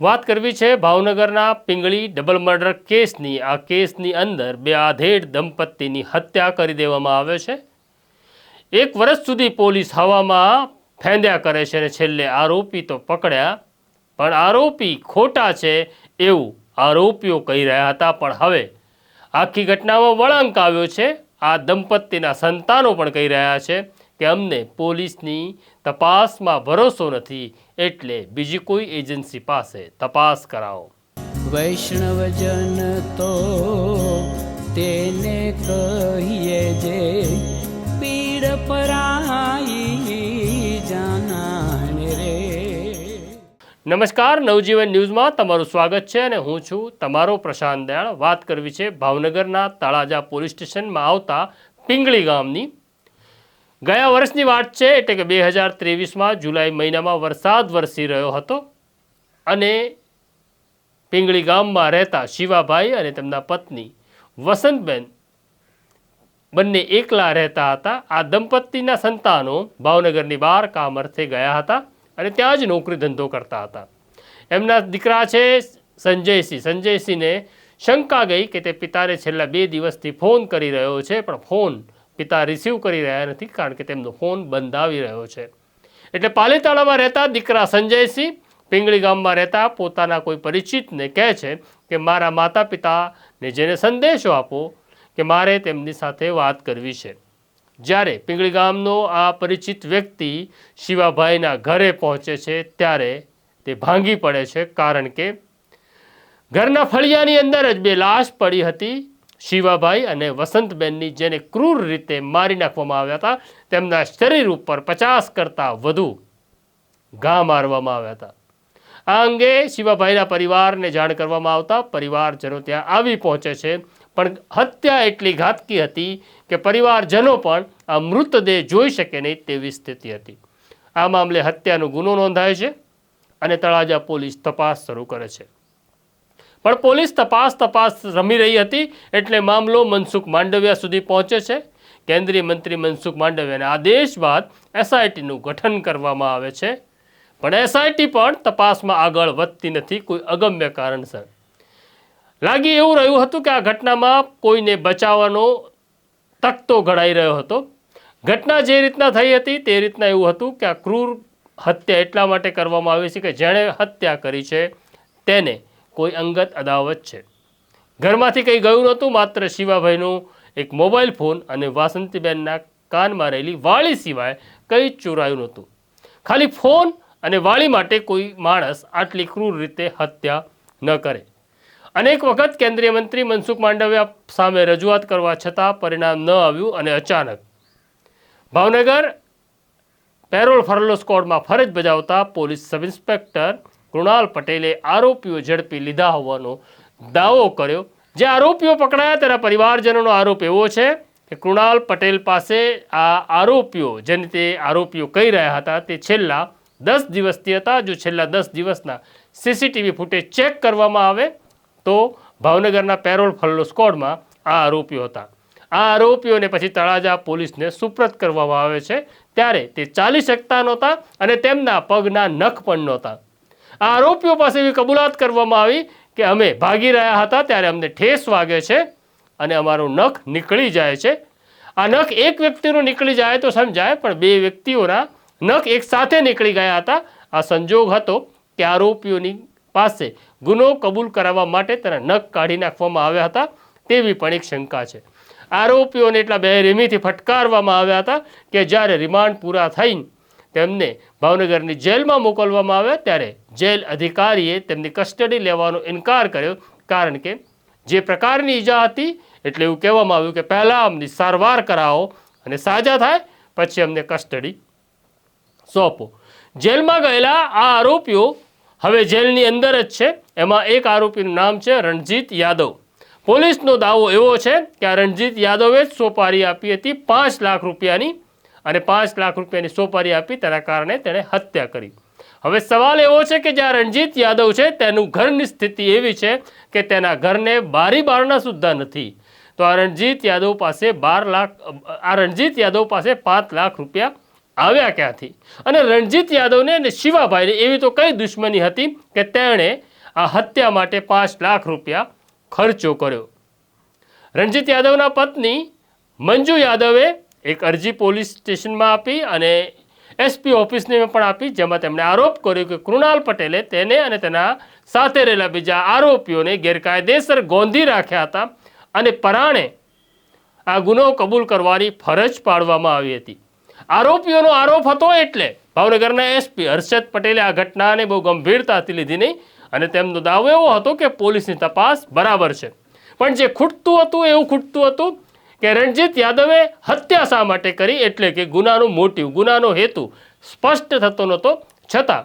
વાત કરવી છે ભાવનગરના પિંગળી ડબલ મર્ડર કેસની. આ કેસની અંદર બે આધેડ દંપતીની હત્યા કરી દેવામાં આવે છે. એક વર્ષ સુધી પોલીસ હવામાં ફેંદ્યા કરે છે અને છેલ્લે આરોપી તો પકડ્યા. પણ આરોપી ખોટા છે એવું આરોપીઓ કહી રહ્યા હતા. પણ હવે આખી ઘટનામાં વળાંક આવ્યો છે. આ દંપતીના સંતાનો પણ કહી રહ્યા છે. કે અમને પોલીસની તપાસમાં ભરોસો નથી એટલે બીજી કોઈ એજન્સી પાસે તપાસ કરાવો. વૈષ્ણવજન તો તેને કહીએ જે પીડ પરાઈ જાનાને રે. નમસ્કાર નવજીવન ન્યૂઝમાં તમારું સ્વાગત છે અને હું છું તમારો પ્રશાંત દયાળ. વાત કરવી છે ભાવનગરના તળાજા પોલીસ સ્ટેશનમાં આવતા પિંગળી ગામની ગયા વર્ષની વાત છે એટલે કે બે હજાર ત્રેવીસમાં જુલાઈ મહિનામાં વરસાદ વરસી રહ્યો હતો અને પિંગળી ગામમાં રહેતા શિવાભાઈ અને તેમના પત્ની વસંતબેન બંને એકલા રહેતા હતા. આ દંપતીના સંતાનો ભાવનગરની બહાર કામ અર્થે ગયા હતા અને ત્યાં જ નોકરી ધંધો કરતા હતા. એમના દીકરા છે સંજયસિંહ. સંજયસિંહને શંકા ગઈ કે તે પિતાને છેલ્લા બે દિવસથી ફોન કરી રહ્યો છે, પણ ફોન પિતા રિસીવ કરી રહ્યા નથી કારણ કે તેમનો ફોન બંધાવી રહ્યો છે. એટલે પાલીતાણામાં રહેતા દીકરા સંજયસિંહ પિંગળી ગામમાં રહેતા પોતાના કોઈ પરિચિતને કહે છે કે મારા માતા પિતાને જેને સંદેશો આપો કે મારે તેમની સાથે વાત કરવી છે. જ્યારે પિંગળી ગામનો આ પરિચિત વ્યક્તિ શિવાભાઈના ઘરે પહોંચે છે ત્યારે તે ભાંગી પડે છે કારણ કે ઘરના ફળિયાની અંદર જ બે લાશ પડી હતી. શિવાભાઈ અને વસંતબેનની જેને ક્રૂર રીતે મારી નાખવામાં આવ્યા હતા, તેમના શરીર ઉપર પચાસ કરતાં વધુ ઘા મારવામાં આવ્યા હતા. આ અંગે શિવાભાઈના પરિવારને જાણ કરવામાં આવતા પરિવારજનો ત્યાં આવી પહોંચે છે, પણ હત્યા એટલી ઘાતકી હતી કે પરિવારજનો પણ આ મૃતદેહ જોઈ શકે નહીં તેવી સ્થિતિ હતી. આ મામલે હત્યાનો ગુનો નોંધાય છે અને તળાજા પોલીસ તપાસ શરૂ કરે છે. પણ પોલીસ તપાસ તપાસ રમી રહી હતી એટલે મામલો મનસુખ માંડવિયા સુધી પહોંચે છે. કેન્દ્રીય મંત્રી મનસુખ માંડવિયાના આદેશ બાદ એસઆઈટીનું ગઠન કરવામાં આવે છે. પણ એસઆઈટી પણ તપાસમાં આગળ વધતી નથી કોઈ અગમ્ય કારણસર. લાગી એવું રહ્યું હતું કે આ ઘટનામાં કોઈને બચાવવાનો તકતો ઘડાઈ રહ્યો હતો. ઘટના જે રીતના થઈ હતી તે રીતના એવું હતું કે આ ક્રૂર હત્યા એટલા માટે કરવામાં આવી છે કે જેણે હત્યા કરી છે તેને કોઈ અંગત અદાવત છે. ઘરમાંથી કંઈ ગયું નહોતું, માત્ર શિવાભાઈનું એક મોબાઈલ ફોન અને વાસંતીબેનના કાનમાં રહેલી વાળી સિવાય કંઈ ચોરાયું નહોતું. ખાલી ફોન અને વાળી માટે કોઈ માણસ આટલી ક્રૂર રીતે હત્યા ન કરે. અનેક વખત કેન્દ્રીય મંત્રી મનસુખ માંડવિયા સામે રજૂઆત કરવા છતાં પરિણામ ન આવ્યું અને અચાનક ભાવનગર પેરોલ ફરલો સ્કોડમાં ફરજ બજાવતા પોલીસ સબ ઇન્સ્પેક્ટર કૃણાલ પટેલે આરોપીઓ ઝડપી લીધા હોવાનો દાવો કર્યો. જે આરોપીઓ પકડાયા તેના પરિવારજનોનો આરોપ એવો છે કે કૃણાલ પટેલ પાસે આ આરોપીઓ જેને તે આરોપીઓ કહી રહ્યા હતા તે છેલ્લા દસ દિવસથી હતા. જો છેલ્લા દસ દિવસના સીસીટીવી ફૂટેજ ચેક કરવામાં આવે તો ભાવનગરના પેરોલ ફલ્લો સ્કોડમાં આ આરોપીઓ હતા. આ આરોપીઓને પછી તળાજા પોલીસને સુપ્રત કરવામાં આવે છે. ત્યારે તે ચાલી શકતા નહોતા અને તેમના પગના નખ પણ નહોતા. આ આરોપીઓ પાસે એવી કબૂલાત કરવામાં આવી કે અમે ભાગી રહ્યા હતા ત્યારે અમને ઠેસ વાગે છે અને અમારો નખ નીકળી જાય છે. આ નખ એક વ્યક્તિનું નીકળી જાય તો સમજાય, પણ બે વ્યક્તિઓના નખ એક સાથે નીકળી ગયા હતા. આ સંજોગ હતો કે આરોપીઓની પાસે ગુનો કબૂલ કરાવવા માટે તેના નખ કાઢી નાખવામાં આવ્યા હતા તેવી પણ એક શંકા છે. આરોપીઓને એટલા બેરહેમીથી ફટકારવામાં આવ્યા હતા કે જ્યારે રિમાન્ડ પૂરા થઈને તેમને ભાવનગરની જેલમાં મોકલવામાં આવ્યા ત્યારે જેલ અધિકારીએ તેમની કસ્ટડી લેવાનો ઇનકાર કર્યો. કારણ કે જે પ્રકારની ઈજા હતી, એટલે એવું કહેવામાં આવ્યું કે પહેલાં અમની સારવાર કરાવો અને સાજા થાય, પછી અમને કસ્ટડી સોંપો. જેલમાં ગયેલા આ આરોપીઓ હવે જેલની અંદર જ છે. એમાં એક આરોપીનું નામ છે રણજીત યાદવ. પોલીસનો દાવો એવો છે કે આ રણજીત યાદવે જ સોપારી આપી હતી પાંચ લાખ રૂપિયાની અને પાંચ લાખ રૂપિયાની સોપારી આપી તેના કારણે તેણે હત્યા કરી. હવે સવાલ એવો છે કે જ્યાં રણજીત યાદવ છે, તેનું ઘરની સ્થિતિ એવી છે કે તેના ઘરને બારી બારણા સુદ્ધા નથી. તો આ રણજીત યાદવ પાસે બાર લાખ, આ રણજીત યાદવ પાસે પાંચ લાખ રૂપિયા આવ્યા ક્યાંથી? અને રણજીત યાદવને અને શિવાભાઈને એવી તો કઈ દુશ્મની હતી કે તેણે આ હત્યા માટે પાંચ લાખ રૂપિયા ખર્ચો કર્યો? રણજીત યાદવના પત્ની મંજુ યાદવે એક અરજી પોલીસ સ્ટેશનમાં આપી અને એસપી ઓફિસને પણ આપી, જેમાં તેમણે આરોપ કર્યો કે કૃણાલ પટેલે તેને અને તેના સાથે રહેલા બીજા આરોપીઓને ગેરકાયદેસર ગોંધી રાખ્યા હતા અને પરાણે આ ગુનો કબૂલ કરવાની ફરજ પાડવામાં આવી હતી. આરોપીઓનો આરોપ હતો એટલે ભાવનગરના એસપી હર્ષદ પટેલે આ ઘટનાને બહુ ગંભીરતાથી લીધી નહીં અને તેમનો દાવો એવો હતો કે પોલીસની તપાસ બરાબર છે. પણ જે ખૂટતું હતું, એવું ખૂટતું હતું કે રણજીત યાદવે હત્યા શા માટે કરી? એટલે કે ગુનાનું મોટિવ, ગુનાનો હેતુ સ્પષ્ટ થતો નહોતો. છતાં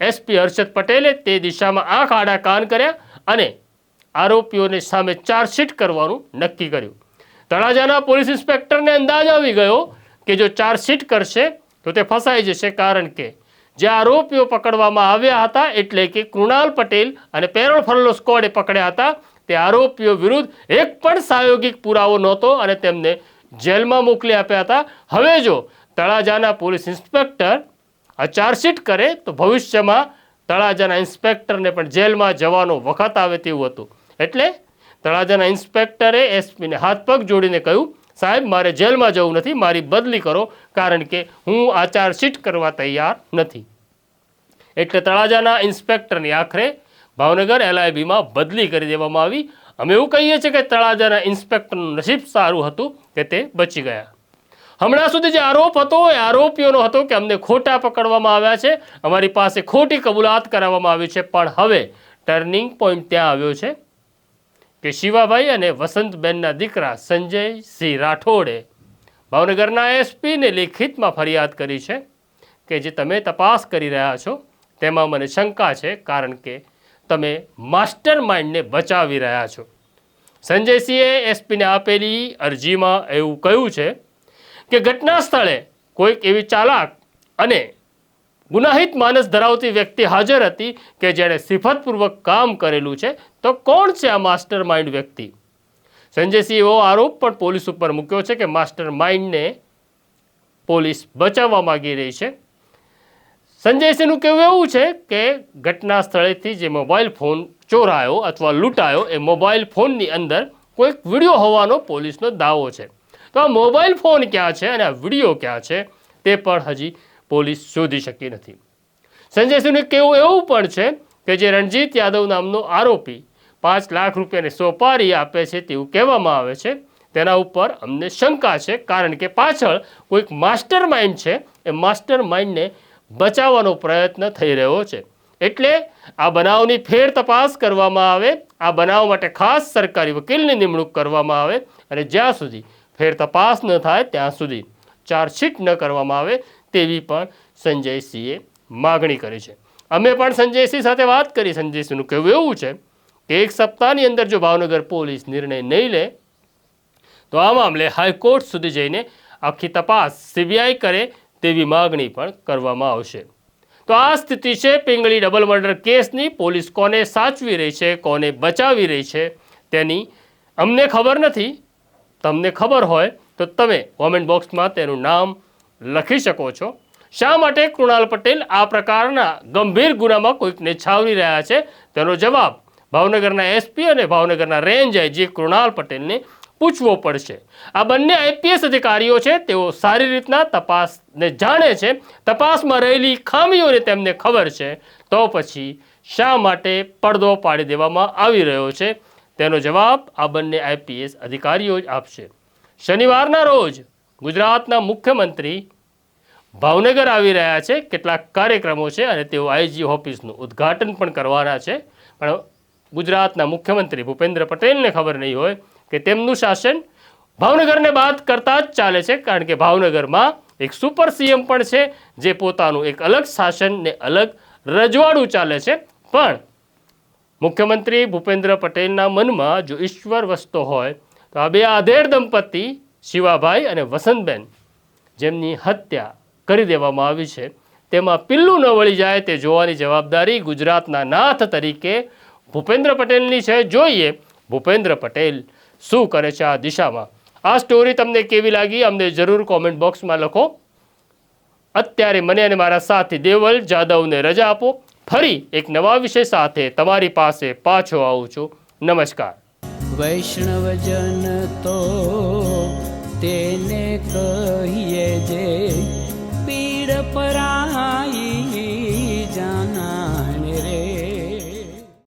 એસપી હર્ષદ પટેલે તે દિશામાં આંખ આડા કાન કર્યા અને આરોપીઓને સામે ચાર્જશીટ કરવાનું નક્કી કર્યું. તળાજાના પોલીસ ઇન્સ્પેક્ટરને અંદાજ આવી ગયો કે જો ચાર્જશીટ કરશે, તો તે ફસાઈ જશે કારણ કે જે આરોપીઓ પકડવામાં આવ્યા હતા, એટલે કે કૃણાલ પટેલ અને પેરોલ ફરલો સ્કોડે પકડ્યા હતા તે આરોપીઓ વિરુદ્ધ એક પણ પ્રાયોગિક પુરાવો નહોતો અને તેમને જેલમાં મોકલી આપ્યા હતા. હવે જો તળાજાના પોલીસ ઇન્સ્પેક્ટર ચાર્જશીટ કરે, તો ભવિષ્યમાં તળાજાના ઇન્સ્પેક્ટરને પણ જેલમાં જવાનો વખત આવે તેવું હતું. એટલે તળાજાના ઇન્સ્પેક્ટરે એસપીને હાથ પગ જોડીને કહ્યું, સાહેબ, મારે જેલમાં જવું નથી, મારી બદલી કરો, કારણ કે હું આ ચાર્જશીટ કરવા તૈયાર નથી. એટલે તળાજાના ઇન્સ્પેક્ટરની આખરે ભાવનગર એલઆઈબીમાં બદલી કરી દેવામાં આવી. અમે એવું કહીએ છીએ કે તળાજાના ઇન્સ્પેક્ટરનું નસીબ સારું હતું કે તે બચી ગયા. હમણાં સુધી જે આરોપ હતો એ આરોપીઓનો હતો કે અમને ખોટા પકડવામાં આવ્યા છે. અમારી પાસે ખોટી કબૂલાત કરાવવામાં આવી છે. પણ હવે ટર્નિંગ પોઈન્ટ ત્યાં આવ્યો છે કે શિવાભાઈ અને વસંતબેનના દીકરા સંજય સિંહ રાઠોડે ભાવનગરના એસપીને લેખિતમાં ફરિયાદ કરી છે કે જે તમે તપાસ કરી રહ્યા છો, તેમાં મને શંકા છે કારણ કે તમે માસ્ટર માઇન્ડને બચાવી રહ્યા છો. સંજયસિંહે એસપીને આપેલી અરજીમાં એવું કહ્યું છે કે ઘટના સ્થળે કોઈક એવી ચાલાક અને ગુનાહિત માનસ ધરાવતી વ્યક્તિ હાજર હતી કે જેણે સિફતપૂર્વક કામ કરેલું છે, તો કોણ છે આ માસ્ટર માઇન્ડ વ્યક્તિ? સંજયસિંહ એવો આરોપ પણ પોલીસ ઉપર મૂક્યો છે કે માસ્ટર માઇન્ડને પોલીસ બચાવવા માગી રહી છે. સંજયસિંહનું કહેવું એવું છે કે ઘટના સ્થળેથી જે મોબાઈલ ફોન ચોરાયો અથવા લૂંટાયો, એ મોબાઈલ ફોનની અંદર કોઈક વીડિયો હોવાનો પોલીસનો દાવો છે. તો આ મોબાઈલ ફોન ક્યાં છે અને આ વીડિયો ક્યાં છે તે પણ હજી પોલીસ શોધી શકી નથી. સંજયસિંહનું કહેવું એવું પણ છે કે જે રણજીત યાદવ નામનો આરોપી પાંચ લાખ રૂપિયાની સોપારી આપે છે તેવું કહેવામાં આવે છે. તેના ઉપર અમને શંકા છે કારણ કે પાછળ કોઈક માસ્ટર માઇન્ડ છે. એ માસ્ટર માઇન્ડને બચાવવાનો પ્રયત્ન થઈ રહ્યો છે. એટલે આ બનાવની ફેર તપાસ કરવામાં આવે, આ બનાવ માટે ખાસ સરકારી વકીલની નિમણૂક કરવામાં આવે અને જ્યાં સુધી ફેર તપાસ ન થાય ત્યાં સુધી ચાર્જશીટ ન કરવામાં આવે તેવી પણ સંજયસિંહે માગણી કરી છે. અમે પણ સંજયસિંહ સાથે વાત કરી. સંજયસિંહનું કહેવું એવું છે કે એક સપ્તાહની અંદર જો ભાવનગર પોલીસ નિર્ણય નહીં લે, તો આ મામલે હાઈકોર્ટ સુધી જઈને આખી તપાસ સીબીઆઈ કરે તેવી માગણી પણ કરવામાં આવશે. તો આ સ્થિતિ છે, પિંગળી ડબલ મર્ડર કેસની. પોલીસ કોને સાચવી રહી છે, કોને બચાવી રહી છે, તેની અમને ખબર નથી. તમને ખબર હોય તો તમે કોમેન્ટ બોક્સમાં તેનું નામ લખી શકો છો. શા માટે કૃણાલ પટેલ આ પ્રકારના ગંભીર ગુનામાં કોઈકને છાવરી રહ્યા છે? તેનો જવાબ ભાવનગરના એસપી અને ભાવનગરના રેન્જ આઈજી કૃણાલ પટેલને પૂછવો પડશે. આ બંને આઈપીએસ અધિકારીઓ છે, તેઓ સારી રીતના તપાસને જાણે છે. તપાસમાં રહેલી ખામીઓને તેમને ખબર છે. તો પછી શા માટે પડદો પાડી દેવામાં આવી રહ્યો છે? તેનો જવાબ આ બંને આઈપીએસ અધિકારીઓ જ આપશે. શનિવારના રોજ ગુજરાતના મુખ્યમંત્રી ભાવનગર આવી રહ્યા છે. કેટલાક કાર્યક્રમો છે અને તેઓ આઈજી ઓફિસનું ઉદ્ઘાટન પણ કરવાના છે. પણ ગુજરાતના મુખ્યમંત્રી ભૂપેન્દ્ર પટેલને ખબર નહીં હોય કે તેમનું શાસન ભાવનગરને બાદ કરતાં જ ચાલે છે, કારણ કે ભાવનગરમાં એક સુપર સીએમ પણ છે, જે પોતાનું એક અલગ શાસન ને અલગ રજવાડું ચાલે છે. પણ મુખ્યમંત્રી ભૂપેન્દ્ર પટેલના મનમાં જો ઈશ્વર વસતો હોય, તો આ બે આધેડ દંપતી શિવાભાઈ અને વસંતબેન જેમની હત્યા કરી દેવામાં આવી છે, તેમાં પિલ્લું ન વળી જાય તે જોવાની જવાબદારી ગુજરાતના નાથ તરીકે ભૂપેન્દ્ર પટેલની છે, જોઈએ. ભૂપેન્દ્ર પટેલ, શું કરે છે આ દિશામાં? આ સ્ટોરી તમને કેવી લાગી? અમને જરૂર કોમેન્ટ બોક્સમાં લખો. અત્યારે મને અને મારા સાથી દેવલ જાદવને રજા આપો. ફરી એક નવા વિષય સાથે તમારી પાસે પાછો આવું છું. નમસ્કાર. વૈષ્ણવજન તો તેને કહીએ જે પીડ પરાઈ